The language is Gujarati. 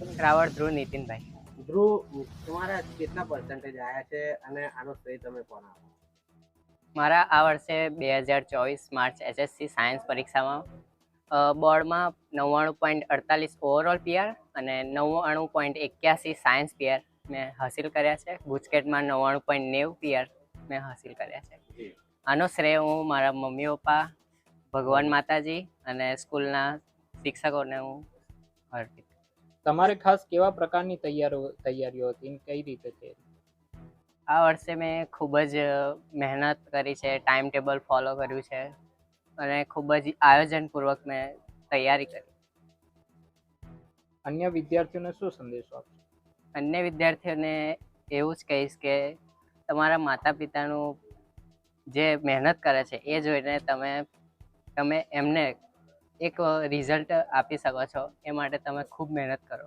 રાવળ ધ્રુવ નીતિનભાઈ. ધ્રુવ તમારા કેટલા પર્સન્ટેજ આવ્યા છે અને આનો શ્રેય તમે કોણ મારા આ વર્ષે બે હજાર ચોવીસ માર્ચ એસએસસી સાયન્સ પરીક્ષામાં બોર્ડમાં નવ્વાણું પોઈન્ટ અડતાલીસ ઓવરઓલ પીઆર અને નવ્વાણું પોઈન્ટ એક્યાસી સાયન્સ પીઆર મેં હાસિલ કર્યા છે. ગુજકેટમાં નવ્વાણું પોઈન્ટ નેવું પીઆર મેં હાસિલ કર્યા છે. આનો શ્રેય હું મારા મમ્મી પપ્પા ભગવાન માતાજી અને સ્કૂલના શિક્ષકોને હું અર્પિત તમારે ખાસ કેવા પ્રકારની તૈયારીઓ તૈયારીઓ હતી કઈ રીતે તે આ વર્ષે મેં ખૂબ જ મહેનત કરી છે ટાઈમ ટેબલ ફોલો કર્યું છે અને ખૂબ જ આયોજનપૂર્વક મેં તૈયારી કરી. અન્ય વિદ્યાર્થીઓને શું સંદેશો આપશો? અન્ય વિદ્યાર્થીઓને એવું જ કહીશ કે તમારા માતા પિતાનું જે મહેનત કરે છે એ જોઈને તમે તમે એમને એક રિઝલ્ટ આપી શકો છો. એ માટે તમે ખૂબ મહેનત કરો.